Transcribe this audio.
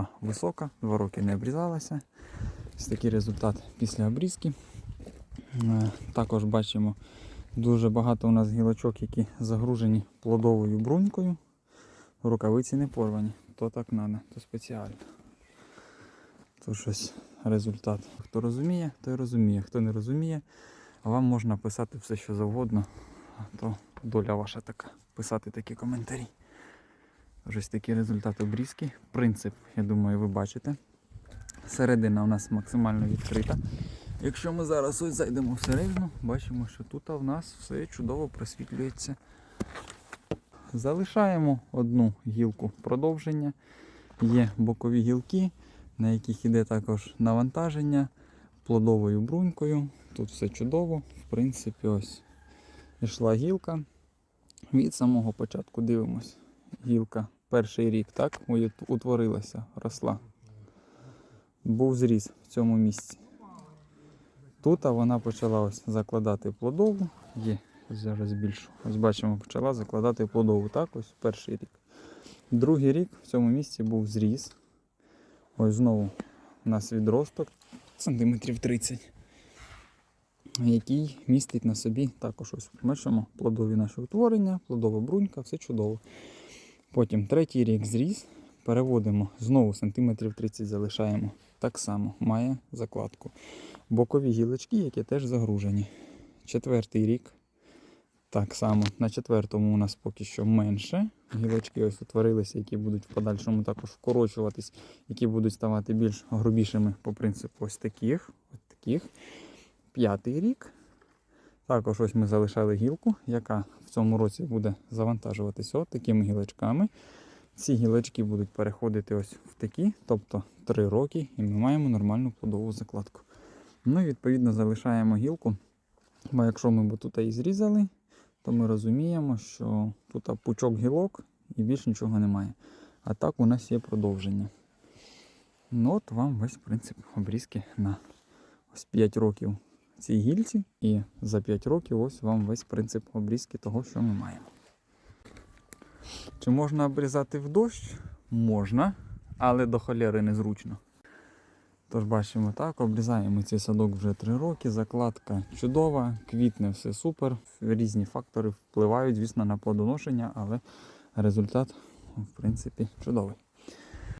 була висока, два роки не обрізалася. Ось такий результат після обрізки. Е, Також бачимо дуже багато у нас гілочок, які загружені плодовою брунькою. Рукавиці не порвані. То так надо, то спеціально. То щось результат. Хто розуміє, той розуміє. Хто не розуміє, вам можна писати все, що завгодно. То доля ваша така. Писати такі коментарі. Ось такий результат обрізки. Принцип, я думаю, ви бачите. Середина у нас максимально відкрита. Якщо ми зараз ось зайдемо всередину, бачимо, що тут у нас все чудово просвітлюється. Залишаємо одну гілку продовження. Є бокові гілки, на яких йде також навантаження плодовою брунькою. Тут все чудово. В принципі, ось йшла гілка. Від самого початку дивимось. Гілка перший рік, так, утворилася, росла. Був зріз в цьому місці. Тут вона почала ось закладати плодову. Є, зараз більшу. Ось бачимо, почала закладати плодову. Так, ось перший рік. Другий рік в цьому місці був зріз. Ось знову у нас відросток сантиметрів 30, який містить на собі також ось бачимо плодові наші утворення, плодова брунька, все чудово. Потім третій рік зріз. Переводимо знову сантиметрів 30 залишаємо. Так само має закладку. Бокові гілочки, які теж загружені. Четвертий рік. Так само. На четвертому у нас поки що менше. Гілочки ось утворилися, які будуть в подальшому також вкорочуватись, які будуть ставати більш грубішими по принципу ось таких. Ось таких. П'ятий рік. Також ось ми залишали гілку, яка в цьому році буде завантажуватися от такими гілочками. Ці гілочки будуть переходити ось в такі, тобто 3 роки, і ми маємо нормальну плодову закладку. Ну і відповідно залишаємо гілку. Бо якщо ми б тут і зрізали, то ми розуміємо, що тут пучок гілок і більш нічого немає. А так у нас є продовження. Ну от вам весь принцип обрізки на ось 5 років цій гільці, і за 5 років ось вам весь принцип обрізки того, що ми маємо. Чи можна обрізати в дощ? Можна, але до холєри незручно. Тож бачимо так, обрізаємо цей садок вже 3 роки, закладка чудова, квітне все супер. Різні фактори впливають, звісно, на плодоношення, але результат, в принципі, чудовий.